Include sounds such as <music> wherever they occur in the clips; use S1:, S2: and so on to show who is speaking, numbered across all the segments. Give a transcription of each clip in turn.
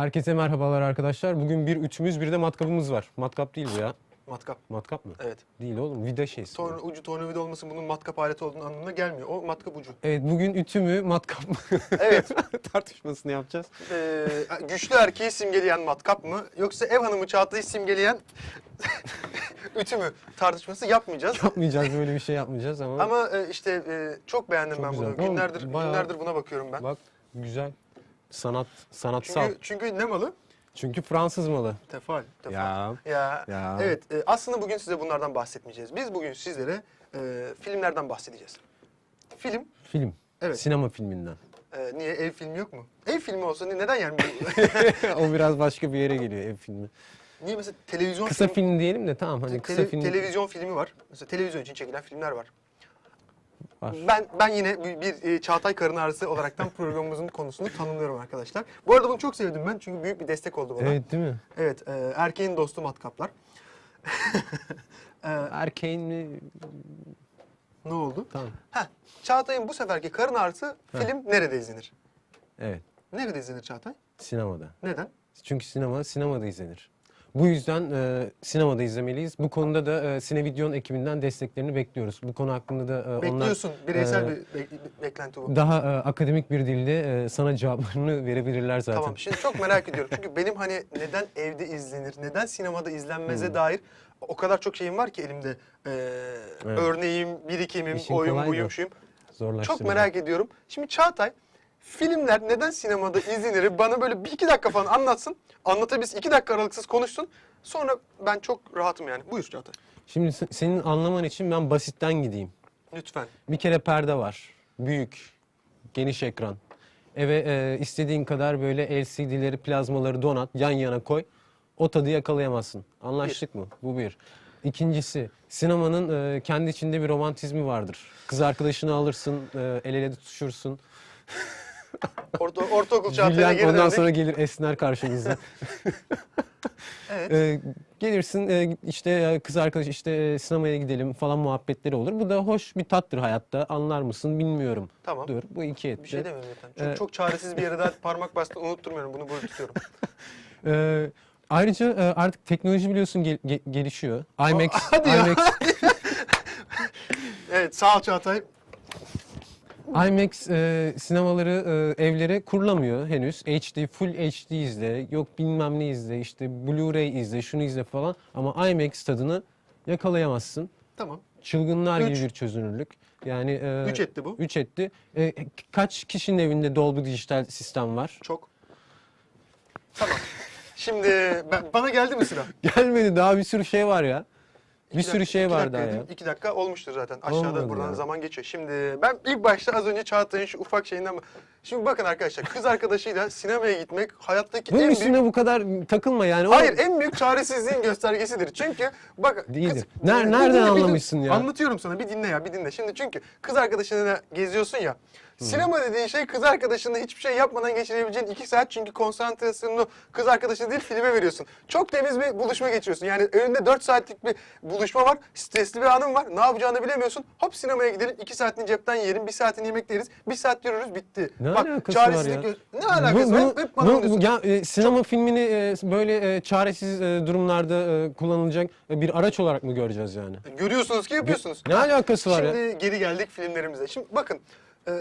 S1: Herkese merhabalar arkadaşlar. Bugün bir ütümüz bir de matkapımız var. Matkap değil bu ya.
S2: Matkap.
S1: Matkap mı?
S2: Evet.
S1: Değil oğlum. Vida şeysi. bu.
S2: Torna, ucu tornavida olmasın bunun matkap aleti olduğunu anlamına gelmiyor. O matkap ucu.
S1: Evet bugün ütü mü matkap mı <laughs>
S2: Evet.
S1: tartışmasını yapacağız.
S2: Ee, güçlü erkeği simgeleyen matkap mı yoksa ev hanımı Çağatay'ı simgeleyen <laughs> ütü mü tartışması yapmayacağız.
S1: Yapmayacağız böyle bir şey yapmayacağız ama,
S2: Ama e, işte e, çok beğendim
S1: Çok
S2: ben
S1: güzel.
S2: bunu.
S1: Oğlum,
S2: Günlerdir
S1: bayağı-
S2: günlerdir buna bakıyorum ben.
S1: bak güzel. Sanat sanatsal.
S2: Çünkü çünkü ne malı?
S1: Çünkü Fransız malı.
S2: Tefal. tefal.
S1: Ya.
S2: Ya.
S1: Ya.
S2: Evet, e, aslında bugün size bunlardan bahsetmeyeceğiz. Biz bugün sizlere e, filmlerden bahsedeceğiz. Film,
S1: Film.
S2: Evet.
S1: Sinema filminden.
S2: e, niye ev filmi yok mu? Ev filmi olsa ne- neden yani? <laughs>
S1: o biraz başka bir yere geliyor ev filmi.
S2: niye mesela televizyon
S1: Kısa
S2: film-
S1: film diyelim de tamam hani kısa
S2: tele-
S1: film
S2: televizyon filmi var. Mesela televizyon için çekilen filmler var.
S1: Var.
S2: Ben ben yine bir, bir e, Çağatay Karın Ağrısı olaraktan <laughs> programımızın konusunu tanımlıyorum arkadaşlar. Bu arada bunu çok sevdim ben çünkü büyük bir destek oldu bana. Evet,
S1: Evet değil mi?
S2: e, erkeğin dostu matkaplar. <laughs> E,
S1: Erkeğin mi?
S2: ne oldu?
S1: Tamam.
S2: Heh, Çağatay'ın bu seferki Karın Ağrısı film nerede izlenir?
S1: Evet.
S2: Nerede izlenir Çağatay?
S1: Sinemada.
S2: Neden?
S1: Çünkü sinema sinemada izlenir. Bu yüzden e, sinemada izlemeliyiz. Bu konuda da e, Sinevision ekibinden desteklerini bekliyoruz. Bu konu hakkında da e, onlar
S2: Bekliyorsun. Bireysel
S1: e,
S2: bir be- be- beklenti bu.
S1: daha e, akademik bir dilde e, sana cevaplarını verebilirler zaten.
S2: Tamam şimdi çok merak ediyorum. Çünkü benim hani neden evde izlenir, neden sinemada izlenmeze
S1: Hmm.
S2: dair o kadar çok şeyim var ki elimde. Ee, Örneğim, birikimim,
S1: İşin
S2: oyun, buyum, şuyum. Çok merak ediyorum. Şimdi Çağatay filmler neden sinemada izlenir bana böyle bir iki dakika falan anlatsın. Anlatabilsin iki dakika aralıksız konuşsun. Sonra ben çok rahatım yani. Buyur Çağatay.
S1: Şimdi se- senin anlaman için ben basitten gideyim.
S2: Lütfen.
S1: Bir kere perde var. Büyük, geniş ekran. Eve e, istediğin kadar böyle LCD'leri, plazmaları donat, yan yana koy. O tadı yakalayamazsın. Anlaştık mı? Bu bir. İkincisi, sinemanın e, kendi içinde bir romantizmi vardır. Kız arkadaşını alırsın, e, el ele tutuşursun. <laughs>
S2: Orta, ortaokul Çağatay'a
S1: Julian
S2: geri
S1: ondan
S2: döndük.
S1: sonra gelir esner karşınızda. <laughs>
S2: Evet.
S1: E, gelirsin e, işte e, kız arkadaş işte e, sinemaya gidelim falan muhabbetleri olur. Bu da hoş bir tattır hayatta. Anlar mısın bilmiyorum.
S2: Tamam.
S1: Dur bu iki etti.
S2: Bir şey demiyorum zaten. Çok,
S1: Ee,
S2: çok çaresiz bir yere daha <laughs> parmak bastın unutturmuyorum. Bunu böyle tutuyorum.
S1: Ee, ayrıca e, artık teknoloji biliyorsun gel- ge- gelişiyor. IMAX,
S2: hadi ya.
S1: IMAX,
S2: Evet sağ ol Çağatay.
S1: IMAX e, sinemaları e, evlere kurulamıyor henüz. HD, full HD izle, yok bilmem ne izle, işte Blu-ray izle, şunu izle falan. Ama IMAX tadını yakalayamazsın.
S2: Tamam.
S1: Çılgınlar
S2: Üç.
S1: gibi bir çözünürlük. Yani e,
S2: Üç etti bu.
S1: 3 etti. E, kaç kişinin evinde Dolby dijital sistem var?
S2: Çok. Tamam. Şimdi ben, bana geldi mi sıra? <laughs>
S1: Gelmedi daha bir sürü şey var ya. Bir sürü
S2: dakika-
S1: şey
S2: iki
S1: var
S2: dakika
S1: daha
S2: dedim.
S1: ya.
S2: İki dakika olmuştur zaten. Aşağıda
S1: Olmadı
S2: buradan
S1: ya.
S2: zaman geçiyor. Şimdi ben ilk başta az önce Çağatay'ın şu ufak şeyinden... Şimdi bakın arkadaşlar kız arkadaşıyla sinemaya gitmek hayattaki
S1: Bunun
S2: en
S1: üstüne
S2: büyük...
S1: bu kadar takılma yani. O-
S2: Hayır en büyük çaresizliğin göstergesidir. Çünkü bak...
S1: Değildir.
S2: kız-
S1: Ner-
S2: Bir
S1: nereden
S2: bir dinle.
S1: anlamışsın ya?
S2: Anlatıyorum sana bir dinle ya bir dinle. Şimdi çünkü kız arkadaşınla geziyorsun ya. Sinema dediğin şey kız arkadaşınla hiçbir şey yapmadan geçirebileceğin iki saat çünkü konsantrasyonunu kız arkadaşına değil filme veriyorsun. Çok temiz bir buluşma geçiyorsun. Yani önünde 4 saatlik bir buluşma var. Stresli bir anın var. Ne yapacağını bilemiyorsun. Hop sinemaya gidelim. 2 saatini cepten yiyelim. 1 saatini yemek yeriz. 1 saat yürürüz bitti.
S1: Ne
S2: Bak,
S1: alakası var
S2: çaresizlik
S1: ya?
S2: gö- Ne alakası
S1: Bu-
S2: var? Hep, hep bana
S1: bu-
S2: bunu diyorsun.
S1: ya, e, sinema filmini e, böyle e, çaresiz e, durumlarda e, kullanılacak e, bir araç olarak mı göreceğiz yani?
S2: Görüyorsunuz ki yapıyorsunuz.
S1: Ne alakası var ya?
S2: Şimdi geri geldik filmlerimize. Şimdi bakın. e,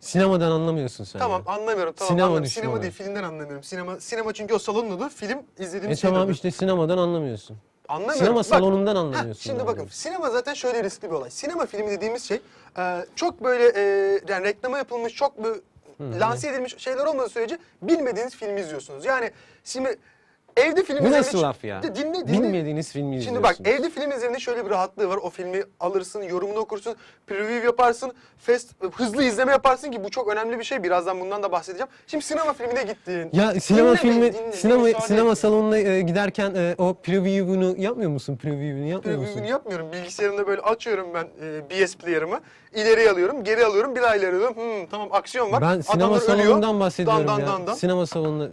S1: Sinemadan anlamıyorsun sen.
S2: Tamam
S1: ya.
S2: anlamıyorum. Tamam
S1: Sinema düşmanı.
S2: Sinema değil filmden anlamıyorum. Sinema sinema çünkü o salonun adı. Film
S1: E
S2: izlediğimiz şey
S1: tamam işte sinemadan anlamıyorsun.
S2: Anlamıyorum.
S1: Sinema
S2: Bak,
S1: salonundan anlamıyorsun.
S2: şimdi
S1: daha
S2: bakın sinema zaten şöyle riskli bir olay. Sinema filmi dediğimiz şey e, çok böyle e, yani reklama yapılmış çok böyle lanse edilmiş şeyler olmadığı sürece bilmediğiniz filmi izliyorsunuz. Yani şimdi evde film
S1: Bu nasıl laf ya?
S2: Dinle dinle.
S1: Bilmediğiniz filmi
S2: Şimdi bak evde film izlemenin şöyle bir rahatlığı var. O filmi alırsın, yorumunu okursun, preview yaparsın, fast, hızlı izleme yaparsın ki bu çok önemli bir şey. Birazdan bundan da bahsedeceğim. Şimdi sinema filmine gittin.
S1: Ya sinema
S2: Dinle
S1: filmi
S2: dinle,
S1: sinema
S2: müsaade
S1: sinema
S2: et.
S1: salonuna e, giderken e, o preview'unu yapmıyor musun? Preview'unu yapmıyor musun?
S2: Yapmıyorum. Bilgisayarımda böyle açıyorum ben e, BS player'ımı. İleri alıyorum, geri alıyorum, bir daha ileri alıyorum. Hmm, tamam aksiyon var.
S1: Ben sinema
S2: Adamlar ölüyor.
S1: salonundan bahsediyorum
S2: Dan, dan,
S1: ya.
S2: dan, dan.
S1: Sinema salonunda.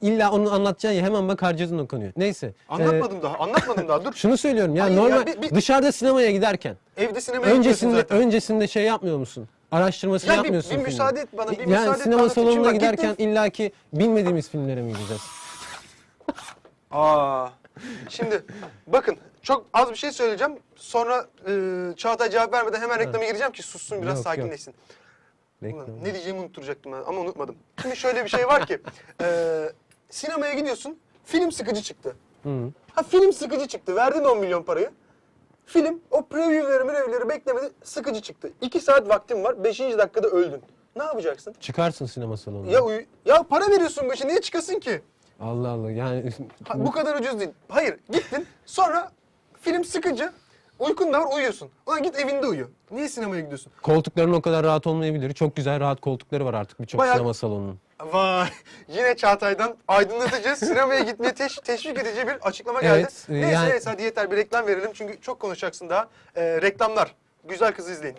S1: İlla onu anlatacaksın ya hemen bak harcadın o konuyu. Neyse.
S2: Anlatmadım daha, anlatmadım daha. Dur. <laughs>
S1: Şunu söylüyorum ya
S2: Hayır ya,
S1: normal
S2: bir- bir-
S1: dışarıda sinemaya giderken
S2: Evde sinemaya gidiyorsun
S1: öncesinde
S2: zaten.
S1: öncesinde şey yapmıyor musun? araştırmasını
S2: Ya bir-
S1: yapmıyorsun.
S2: bir
S1: filmin.
S2: müsaade et bana, bir
S1: yani
S2: müsaade et
S1: sinema
S2: bana. Şimdi
S1: salonuna
S2: bak,
S1: giderken
S2: gittim.
S1: illaki bilmediğimiz filmlere mi gideceğiz?
S2: Aa. Şimdi bakın çok az bir şey söyleyeceğim. Sonra e, Çağatay cevap vermeden hemen reklama gireceğim ki sussun biraz
S1: Yok, yok.
S2: sakinleşsin. Ulan. Ne diyeceğimi unutturacaktım ben ama unutmadım. Şimdi şöyle bir şey var ki <laughs> e, sinemaya gidiyorsun film sıkıcı çıktı.
S1: Hı.
S2: Ha film sıkıcı çıktı verdin 10 milyon parayı. Film o preview'leri preview'leri beklemedi sıkıcı çıktı. 2 saat vaktin var 5. dakikada öldün. Ne yapacaksın?
S1: Çıkarsın sinema salonuna.
S2: Ya uyu ya para veriyorsun bu işe niye çıkasın ki?
S1: Allah Allah yani
S2: Ha, bu kadar ucuz değil. Hayır gittin sonra film sıkıcı uykun da var uyuyorsun. Ulan git evinde uyu. Niye sinemaya gidiyorsun?
S1: koltukların o kadar rahat olmayabilir. Çok güzel rahat koltukları var artık birçok
S2: Bayağı-
S1: sinema salonunun.
S2: Vay yine Çağatay'dan aydınlatıcı sinemaya gitmeye teş- teşvik edici bir açıklama geldi.
S1: Evet, e,
S2: neyse
S1: yani-
S2: neyse hadi yeter bir reklam verelim çünkü çok konuşacaksın daha. Ee, reklamlar. Güzel kızı izleyin.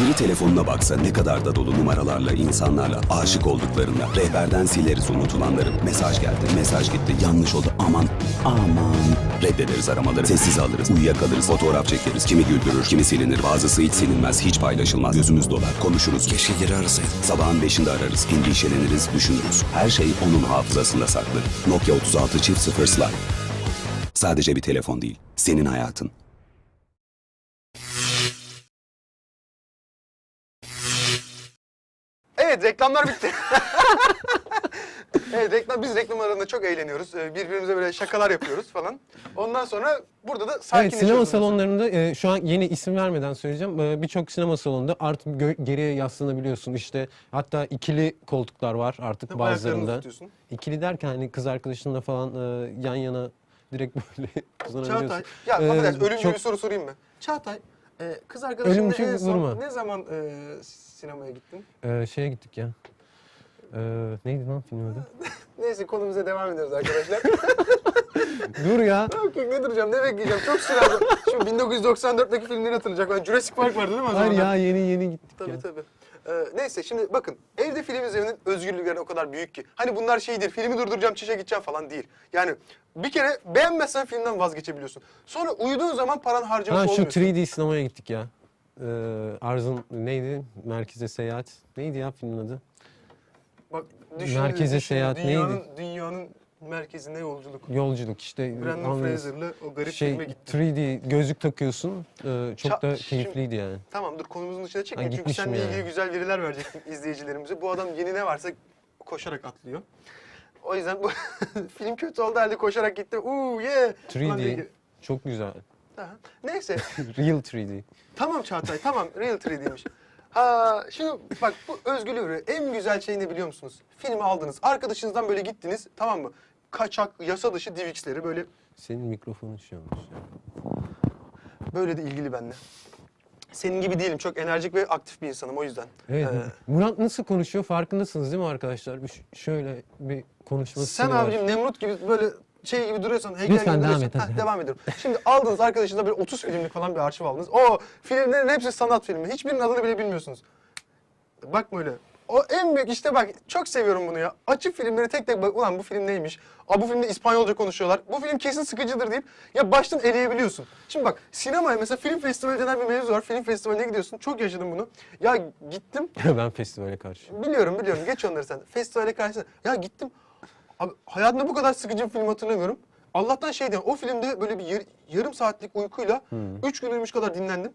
S3: Biri telefonuna baksa ne kadar da dolu numaralarla, insanlarla, aşık olduklarına, rehberden sileriz unutulanları. Mesaj geldi, mesaj gitti, yanlış oldu, aman, aman. Reddederiz aramaları, sessiz alırız, uyuyakalırız, fotoğraf çekeriz. Kimi güldürür, kimi silinir, bazısı hiç silinmez, hiç paylaşılmaz. Gözümüz dolar, konuşuruz. Keşke geri arasaydık. Sabahın beşinde ararız, endişeleniriz, düşünürüz. Her şey onun hafızasında saklı. Nokia 36 çift 0 Slide. Sadece bir telefon değil, senin hayatın.
S2: Evet reklamlar bitti. <laughs> evet reklam biz reklam arasında çok eğleniyoruz. Ee, Birbirimize böyle şakalar yapıyoruz falan. Ondan sonra burada da
S1: Evet
S2: sakinleşiyoruz.
S1: sinema salonlarında e, şu an yeni isim vermeden söyleyeceğim. E, Birçok sinema salonunda artık gö- geriye yaslanabiliyorsun. İşte hatta ikili koltuklar var artık
S2: Tabii ayaklarını
S1: bazılarında.
S2: tutuyorsun.
S1: İkili derken hani kız arkadaşınla falan e, yan yana direkt <laughs> böyle uzanabiliyorsun.
S2: Çağatay, ya
S1: Ee,
S2: affedersin ölümcül
S1: çok-
S2: bir soru sorayım mı? Çağatay, e, kız arkadaşınla
S1: Ölümcül
S2: en son
S1: vurma.
S2: ne zaman e, sinemaya gittin?
S1: E, şeye gittik ya. E, neydi lan filmin adı? <laughs>
S2: Neyse konumuza devam ediyoruz arkadaşlar. <laughs>
S1: Dur ya.
S2: ne yapayım, ne duracağım, ne bekleyeceğim? Çok süre aldı. Şimdi 1994'teki filmleri hatırlayacak. Ben Jurassic Park vardı değil mi o
S1: Hayır ya yeni yeni gittik
S2: Tabii
S1: ya.
S2: tabii. Ee, neyse şimdi bakın evde film izlemenin özgürlükleri o kadar büyük ki. Hani bunlar şeydir filmi durduracağım çişe gideceğim falan değil. Yani bir kere beğenmezsen filmden vazgeçebiliyorsun. Sonra uyuduğun zaman paran harcamış
S1: Ha şu
S2: olmuyorsun.
S1: 3D sinemaya gittik ya. E, Arz'ın neydi? Merkeze Seyahat. Neydi ya filmin adı?
S2: Bak, düşün,
S1: Merkeze
S2: düşün,
S1: seyahat
S2: dünyanın,
S1: neydi?
S2: Dünyanın merkezine yolculuk.
S1: Yolculuk işte.
S2: Brandon
S1: anlıyorsun.
S2: Fraser'lı o garip
S1: şey
S2: filme gitti.
S1: 3D gözlük takıyorsun. Ee, çok
S2: Ça-
S1: da keyifliydi yani.
S2: Tamam dur konumuzun dışına
S1: Ha,
S2: çünkü seninle
S1: yani.
S2: ilgili güzel veriler verecektim <laughs> izleyicilerimize. Bu adam yeni ne varsa koşarak atlıyor. O yüzden bu <laughs> film kötü oldu halde koşarak gitti. Uuu yeah. Ulan diye
S1: 3D
S2: gir-
S1: çok güzel.
S2: Aha. Neyse <laughs>
S1: Real 3D.
S2: tamam Çağatay tamam real 3D'ymiş. Ha, şimdi bak bu özgürlüğü. En güzel şey ne biliyor musunuz? Filmi aldınız. Arkadaşınızdan böyle gittiniz tamam mı? Kaçak, yasa dışı DivX'leri böyle
S1: Senin mikrofonun şey olmuş. ya.
S2: böyle de ilgili benimle. Senin gibi değilim. Çok enerjik ve aktif bir insanım o yüzden.
S1: Evet.
S2: Ee,
S1: Murat nasıl konuşuyor farkındasınız değil mi arkadaşlar? Bir ş- şöyle bir konuşması
S2: Sen
S1: var.
S2: abicim Nemrut gibi böyle şey gibi duruyorsan, heykel
S1: Lütfen
S2: gibi
S1: devam
S2: duruyorsan.
S1: et, hadi.
S2: Heh, devam ediyorum. Şimdi aldınız arkadaşınızla böyle 30 filmlik falan bir arşiv aldınız. O filmlerin hepsi sanat filmi. Hiçbirinin adını bile bilmiyorsunuz. Bakma öyle. O en büyük işte bak çok seviyorum bunu ya. Açıp filmleri tek tek bak ulan bu film neymiş? Aa bu filmde İspanyolca konuşuyorlar. Bu film kesin sıkıcıdır deyip ya baştan eleyebiliyorsun. Şimdi bak sinemaya mesela film festivali denen bir mevzu var. Film festivaline gidiyorsun. Çok yaşadım bunu. Ya gittim <laughs>
S1: ben festivale karşı.
S2: Biliyorum biliyorum geç onları sen. Festivale karşı. Ya gittim. Abi hayatımda bu kadar sıkıcı bir film hatırlamıyorum. Allah'tan şey diyeyim, o filmde böyle bir yar- yarım saatlik uykuyla üç gün uyumuş kadar dinlendim.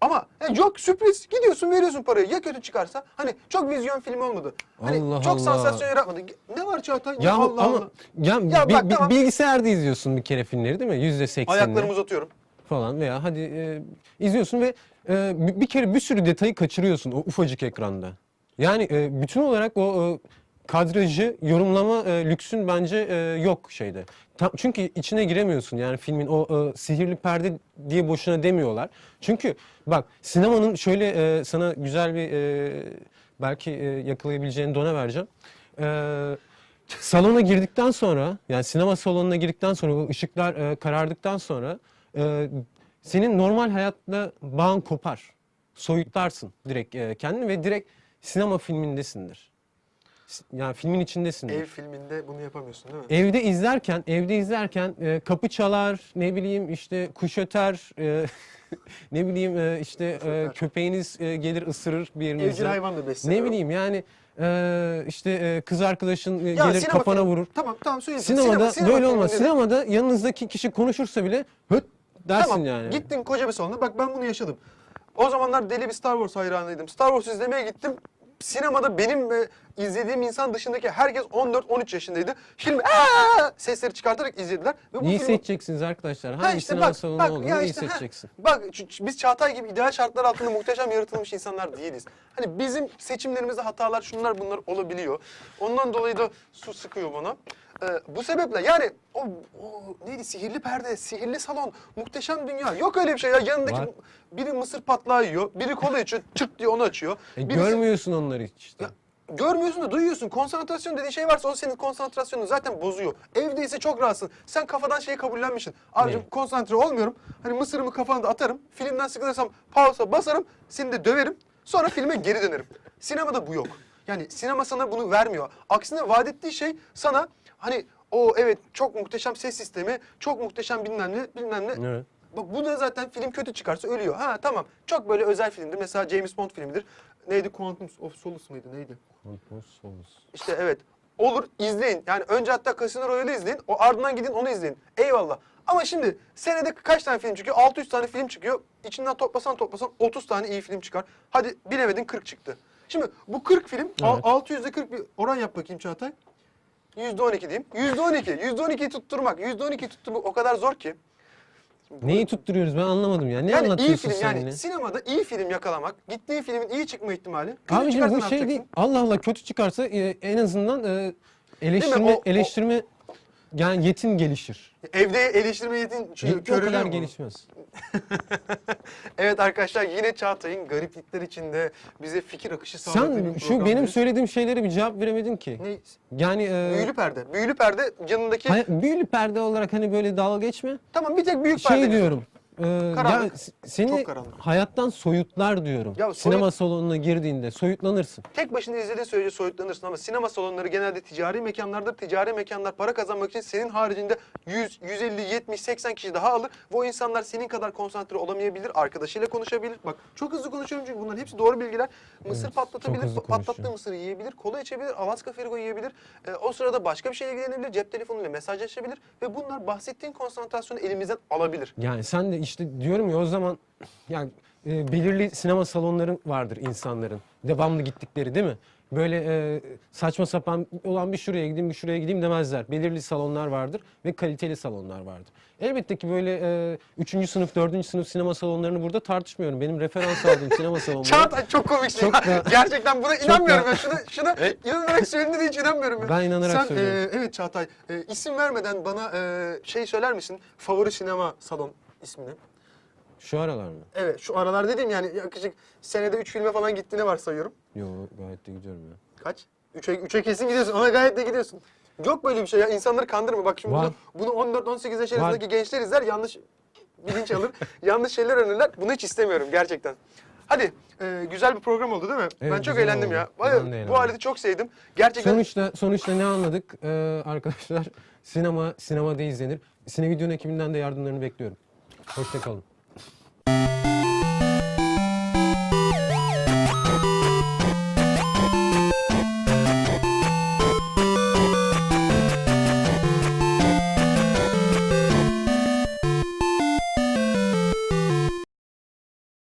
S2: Ama yani yok sürpriz gidiyorsun veriyorsun parayı ya kötü çıkarsa hani çok vizyon film olmadı. Hani
S1: Allah
S2: çok
S1: Allah.
S2: sansasyon yaratmadı. Ne var Çağatay?
S1: Ya
S2: Allah
S1: ama
S2: Allah.
S1: ya,
S2: Ya
S1: bi-
S2: bak,
S1: bi-
S2: tamam.
S1: bilgisayarda izliyorsun bir kere filmleri değil mi? Yüzde seksenini
S2: Ayaklarımı uzatıyorum.
S1: falan veya hadi e, izliyorsun ve e, bir kere bir sürü detayı kaçırıyorsun o ufacık ekranda. Yani e, bütün olarak o e, kadrajı yorumlama e, lüksün bence e, yok şeyde. Tam, çünkü içine giremiyorsun yani filmin o e, sihirli perde diye boşuna demiyorlar. Çünkü bak sinemanın şöyle e, sana güzel bir e, belki e, yakalayabileceğin dona vereceğim. E, salona girdikten sonra yani sinema salonuna girdikten sonra ışıklar e, karardıktan sonra e, senin normal hayatla bağın kopar. Soyutlarsın direkt e, kendini ve direkt sinema filmindesindir. Yani filmin içindesin.
S2: Ev filminde bunu yapamıyorsun değil mi?
S1: Evde izlerken, evde izlerken e, kapı çalar, ne bileyim işte kuş öter, e, <laughs> ne bileyim e, işte e, köpeğiniz e, gelir ısırır bir yerinizi.
S2: Evcil hayvan da besleniyor.
S1: Ne bileyim yani e, işte e, kız arkadaşın e, gelir
S2: sinema
S1: kafana
S2: filmi-
S1: vurur.
S2: Tamam tamam söyle.
S1: Sinemada böyle olmaz.
S2: filminde de-
S1: Sinemada yanınızdaki kişi konuşursa bile höt dersin
S2: Tamam
S1: yani.
S2: gittin koca bir salona. Bak ben bunu yaşadım. O zamanlar deli bir Star Wars hayranıydım. Star Wars izlemeye gittim. Sinemada benim ve izlediğim insan dışındaki herkes 14-13 yaşındaydı. Film "Aa!" sesleri çıkartarak izlediler. Ve bu
S1: İyi
S2: filmi-
S1: seçeceksiniz arkadaşlar.
S2: Ha
S1: Hangi sinema salonu olduğunu
S2: ya
S1: iyi
S2: işte, ha.
S1: seçeceksin.
S2: Bak ç- ç- biz Çağatay gibi ideal şartlar altında muhteşem yaratılmış insanlar değiliz. Hani bizim seçimlerimizde hatalar şunlar bunlar olabiliyor. Ondan dolayı da su sıkıyor bana. Ee, bu sebeple yani o, o neydi sihirli perde, sihirli salon, muhteşem dünya. Yok öyle bir şey ya. Yanındaki
S1: Var.
S2: biri mısır patlağı yiyor, biri kola içiyor, çırt diye onu açıyor.
S1: E,
S2: Birisi-
S1: görmüyorsun onları hiç işte.
S2: ya, görmüyorsun da duyuyorsun. Konsantrasyon dediğin şey varsa o senin konsantrasyonunu zaten bozuyor. Evde ise çok rahatsın. Sen kafadan şeyi kabullenmişsin. Abicim
S1: Ne?
S2: konsantre olmuyorum. Hani mısırımı kafanda atarım. Filmden sıkılırsam pausa basarım. Seni de döverim. Sonra filme geri dönerim. Sinemada bu yok. Yani sinema sana bunu vermiyor. Aksine vaat ettiği şey sana hani o evet çok muhteşem ses sistemi, çok muhteşem bilmem ne, bilmem ne.
S1: Evet.
S2: Bak bu da zaten film kötü çıkarsa ölüyor. Ha tamam. Çok böyle özel filmdir. Mesela James Bond filmidir. Neydi? Quantum of Solace mıydı? Neydi? İşte evet. Olur izleyin. Yani önce hatta Casino Royale'i izleyin. O ardından gidin onu izleyin. Eyvallah. Ama şimdi senede kaç tane film çıkıyor? 600 tane film çıkıyor. İçinden toplasan toplasan 30 tane iyi film çıkar. Hadi bilemedin 40 çıktı. Şimdi bu 40 film
S1: Evet.
S2: 600'de 40 bir oran yap bakayım Çağatay. %12 diyeyim. %12. %12'yi tutturmak. %12'yi tutturmak o kadar zor ki.
S1: Neyi tutturuyoruz ben anlamadım ya. Ne
S2: yani iyi
S1: anlatıyorsun
S2: film
S1: sen
S2: yani
S1: yine?
S2: sinemada iyi film yakalamak, gittiğin filmin iyi çıkma ihtimali. kötü
S1: Abicim
S2: çıkarsa
S1: bu
S2: ne
S1: şey
S2: yapacaksın?
S1: değil. Allah Allah kötü çıkarsa e, en azından e, eleştirme
S2: O- o-
S1: eleştirme yani yetin gelişir.
S2: Evde eleştirme yetin
S1: Yetin o
S2: köreliyor
S1: kadar
S2: mu?
S1: gelişmez. <laughs>
S2: Evet arkadaşlar yine Çağatay'ın gariplikler içinde bize fikir akışı sağladığı
S1: Sen
S2: bir
S1: şu
S2: program
S1: benim
S2: değil.
S1: söylediğim şeylere bir cevap veremedin ki.
S2: Ne?
S1: Yani e,
S2: Büyülü perde. Büyülü perde yanındaki...
S1: hay- büyülü perde olarak hani böyle dalga geçme.
S2: Tamam bir tek büyük perde.
S1: Şey diyorum. E, ya
S2: Karanlık.
S1: s- seni
S2: Çok karanlık.
S1: hayattan soyutlar diyorum.
S2: Ya soyut-
S1: Sinema salonuna girdiğinde soyutlanırsın.
S2: Tek başına izlediğin sürece soyutlanırsın ama sinema salonları genelde ticari mekanlardır. Ticari mekanlar para kazanmak için senin haricinde 100, 150, 70, 80 kişi daha alır. Ve o insanlar senin kadar konsantre olamayabilir. Arkadaşıyla konuşabilir. Bak çok hızlı konuşuyorum çünkü bunların hepsi doğru bilgiler. Mısır
S1: Evet,
S2: patlatabilir. Patlattığı
S1: konuşuyor.
S2: mısırı yiyebilir. Kola içebilir. Alaska Frigo yiyebilir. Ee, o sırada başka bir şeyle ilgilenebilir. Cep telefonuyla mesajlaşabilir. Ve bunlar bahsettiğin konsantrasyonu elimizden alabilir.
S1: Yani sen de işte diyorum ya o zaman yani e, belirli sinema salonları vardır insanların. Devamlı gittikleri değil mi? Böyle e, saçma sapan olan bir şuraya gideyim bir şuraya gideyim demezler. Belirli salonlar vardır ve kaliteli salonlar vardır. Elbette ki böyle e, üçüncü sınıf, dördüncü sınıf sinema salonlarını burada tartışmıyorum. Benim referans aldığım sinema <laughs> salonları.
S2: Çağatay çok komiksin.
S1: Çok da-
S2: Gerçekten buna inanmıyorum
S1: da-
S2: ya. Şuna, şuna inanarak söylediğine hiç inanmıyorum ya.
S1: Ben inanarak
S2: Sen,
S1: söylüyorum.
S2: e, evet Çağatay, e, isim vermeden bana e, şey söyler misin? Favori sinema salon ismini.
S1: Şu aralar mı?
S2: Evet şu aralar dedim yani yaklaşık senede 3 filme falan gittiğini varsayıyorum.
S1: Yo gayet de gidiyorum ya.
S2: Kaç? 3'e 3'e kesin gidiyorsun ama gayet de gidiyorsun. Yok böyle bir şey ya insanları kandırma. Bak şimdi
S1: Var.
S2: bunu, bunu 14-18 yaş
S1: Var.
S2: arasındaki gençler izler yanlış bilinç alır. <laughs> yanlış şeyler öğrenirler. Bunu hiç istemiyorum gerçekten. Hadi e, güzel bir program oldu değil mi?
S1: Evet,
S2: ben çok
S1: güzel
S2: eğlendim
S1: oldu.
S2: ya.
S1: Ben de
S2: Vay,
S1: eğlendim.
S2: bu aleti çok sevdim. Gerçekten
S1: Sonuçta sonuçta ne anladık Ee, arkadaşlar? <laughs> Sinema sinemada izlenir. Sinevidyonun ekibinden de yardımlarını bekliyorum. Hoşçakalın.